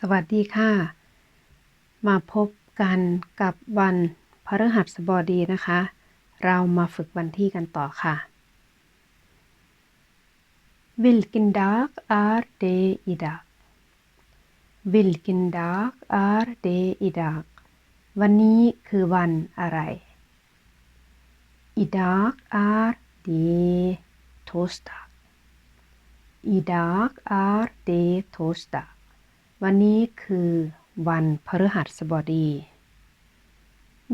สวัสดีค่ะ มาพบกันกับวันพฤหัสบดีนะคะ เรามาฝึกวันที่กันต่อค่ะ Vilken dag är det idag? Vilken dag är det idag? วันนี้คือวันอะไร Idag är det torsdag. Idag är det torsdag. วันนี้คือวันพฤหัสบดี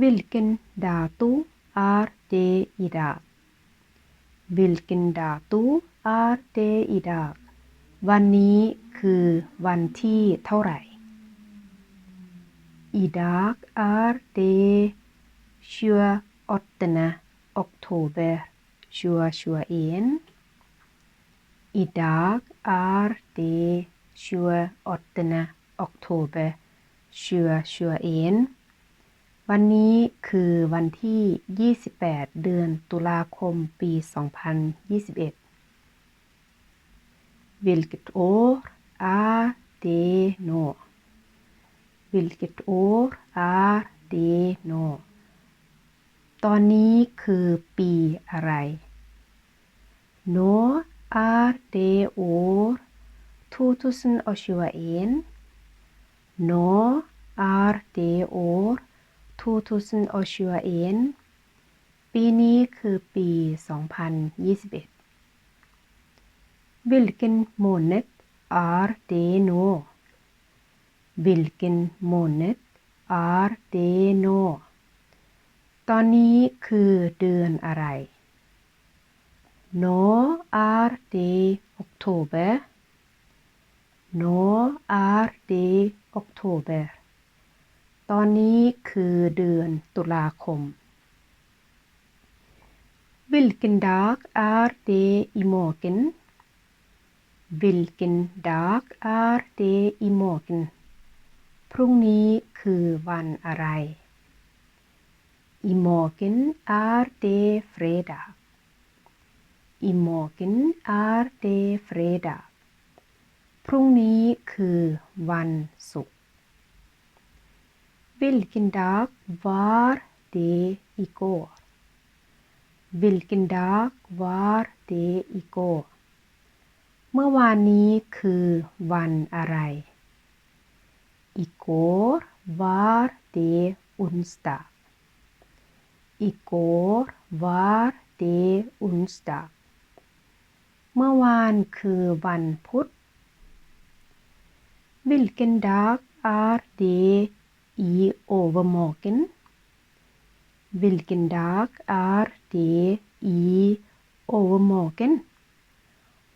Vilken dato är det idag? Vilken dato är det idag? วันนี้คือวันที่เท่าไหร่ Idag är det 28 oktober 2021 Idag är det 28 oktober 2021วันนี้คือวันที่ 28 เดือนตุลาคมปี 2021 Vilket år är det nu? Vilket år är det nu? ตอนนี้คือปีอะไร Nu är det år 2021 Nå är det år 2021 ปีนี้คือปี 2021 Vilken månad är det nu? Vilken månad är det nu? ตอนนี้คือเดือนอะไร Nå är det oktober Nå är det oktober ตอนนี้คือเดือนตุลาคม Vilken dag är det imorgon? Vilken dag är det imorgon? พรุ่งนี้คือวันอะไร Imorgon är det fredag. Imorgon är det fredag. พรุ่งนี้คือวันศุกร์ Vilken dag var det igår? Vilken dag var det igår? เมื่อวานนี้คือวันอะไร Igår var det onsdag. Igår var det onsdag. เมื่อวานคือวันพุธ Vilken dag är det i övermorgon? Vilken dag är det i övermorgon?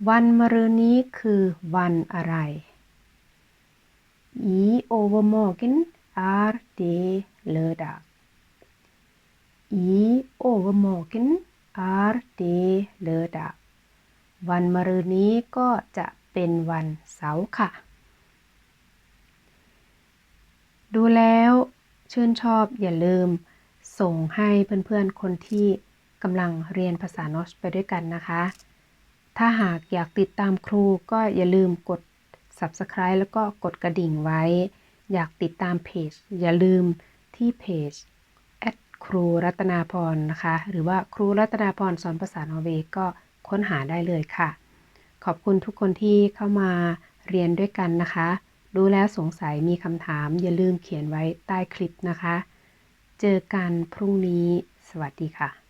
วันมะรืนนี้คือวันอะไร I övermorgon är det lördag. I övermorgon är det lördag. วันมะรืนนี้ก็จะเป็นวันเสาร์ค่ะ ดูแล้วชื่นชอบอย่าลืม ส่งให้เพื่อนๆคนที่กำลังเรียนภาษานอสไปด้วยกันนะคะ ถ้าหากอยากติดตามครูก็อย่าลืมกด subscribe แล้วก็กดกระดิ่งไว้ อยากติดตามเพจ อย่าลืมที่เพจครูรัตนาพรนะคะ หรือว่าครูรัตนาพรสอนภาษานอร์เวย์ก็ค้นหาได้เลยค่ะ ขอบคุณทุกคนที่เข้ามาเรียนด้วยกันนะคะ ดูแล้วสงสัยมีคำถามอย่าลืมเขียนไว้ใต้คลิปนะคะ เจอกันพรุ่งนี้ สวัสดีค่ะ